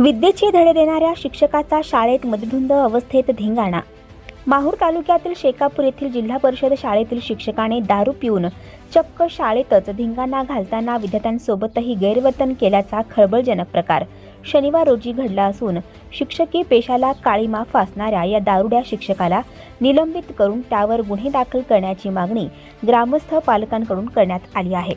विद्येचे धडे देणाऱ्या शिक्षकाचा शाळेत मधुंद अवस्थेत धिंगाणा. माहूर तालुक्यातील शेकापूर येथील जिल्हा परिषद शाळेतील शिक्षकाने दारू पिऊन चक्क शाळेतच धिंगाणा घालताना विद्यार्थ्यांसोबतही गैरवर्तन केल्याचा खळबळजनक प्रकार. शनिवार रोजी घडला असून शिक्षकी पेशाला काळीमा फासणाऱ्या या दारुड्या शिक्षकाला निलंबित करून त्यावर गुन्हे दाखल करण्याची मागणी ग्रामस्थ पालकांकडून करण्यात आली आहे.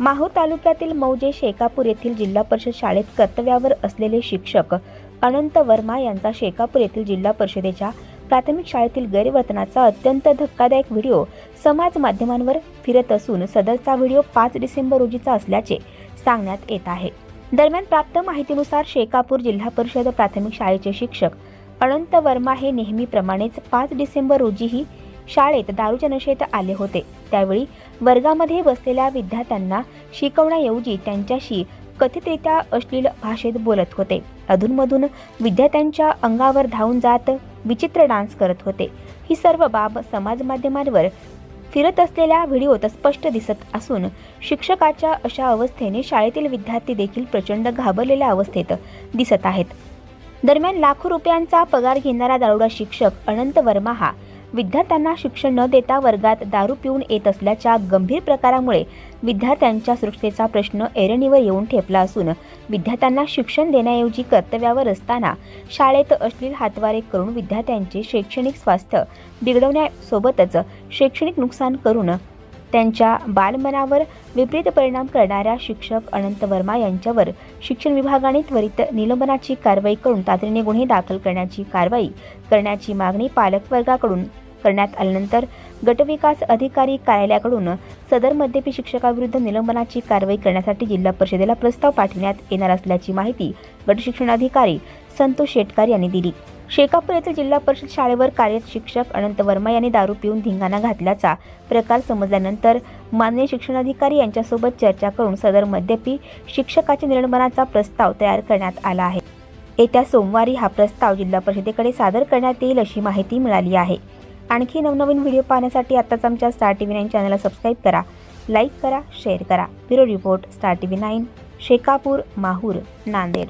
माहूर तालुक्यातील मौजे शेकापूर येथील जिल्हा परिषद शाळेत कर्तव्यावर असलेले शिक्षक अनंत वर्मा यांचा शेकापूर येथील जिल्हा परिषदेच्या प्राथमिक शाळेतील गैरवर्तनाचा अत्यंत धक्कादायक व्हिडिओ समाज माध्यमांवर फिरत असून सदरचा व्हिडिओ पाच डिसेंबर रोजीचा असल्याचे सांगण्यात येत आहे. दरम्यान प्राप्त माहितीनुसार शेकापूर जिल्हा परिषद प्राथमिक शाळेचे शिक्षक अनंत वर्मा हे नेहमीप्रमाणेच पाच डिसेंबर रोजीही शाळेत दारूच्या नशेत आले होते. त्यावेळी वर्गामध्ये बसलेल्या विद्यार्थ्यांना शिकवण्याऐवजी त्यांच्याशी कथितरित्या अश्लील भाषेत बोलत होते. अधूनमधून विद्यार्थ्यांच्या अंगावर धावून जात विचित्र डान्स करत होते. ही सर्व बाब समाज माध्यमांवर फिरत असलेल्या व्हिडिओत स्पष्ट दिसत असून शिक्षकाच्या अशा अवस्थेने शाळेतील विद्यार्थी देखील प्रचंड घाबरलेल्या अवस्थेत दिसत आहेत. दरम्यान लाखो रुपयांचा पगार घेणारा दारुडा शिक्षक अनंत वर्मा हा विद्यार्थ्यांना शिक्षण न देता वर्गात दारू पिऊन येत असल्याच्या गंभीर प्रकारामुळे विद्यार्थ्यांच्या सुरक्षेचा प्रश्न ऐरणीवर येऊन ठेपला असून विद्यार्थ्यांना शिक्षण देण्याऐवजी कर्तव्यावर असताना शाळेत अश्लील हातवारे करून विद्यार्थ्यांचे शैक्षणिक स्वास्थ्य बिघडवण्यासोबतच शैक्षणिक नुकसान करून त्यांच्या बालमनावर विपरीत परिणाम करणाऱ्या शिक्षक अनंत वर्मा यांच्यावर शिक्षण विभागाने त्वरित निलंबनाची कारवाई करून तातडीने गुन्हे दाखल करण्याची कारवाई करण्याची मागणी पालकवर्गाकडून करण्यात आल्यानंतर गटविकास अधिकारी कार्यालयाकडून सदर मद्यपी शिक्षकाविरुद्ध निलंबनाची कारवाई करण्यासाठी जिल्हा परिषदेला प्रस्ताव पाठविण्यात येणार असल्याची माहिती गटशिक्षणाधिकारी संतोष शेटकर यांनी दिली. शेकापूर येथील जिल्हा परिषद शाळेवर कार्यरत शिक्षक अनंत वर्मा यांनी दारू पिऊन धिंगाणा घातल्याचा प्रकार समजल्यानंतर माननीय शिक्षणाधिकारी यांच्यासोबत चर्चा करून सदर मद्यपी शिक्षकाच्या निलंबनाचा प्रस्ताव तयार करण्यात आला आहे. येत्या सोमवारी हा प्रस्ताव जिल्हा परिषदेकडे सादर करण्यात येईल अशी माहिती मिळाली आहे. आणखी नवनवीन व्हिडिओ पाहण्यासाठी आत्ताच आमच्या स्टार टी व्ही नाईन चॅनलला सबस्क्राईब करा लाईक करा शेअर करा. Bureau report Star TV nine nine Shekapur Mahur Nanded.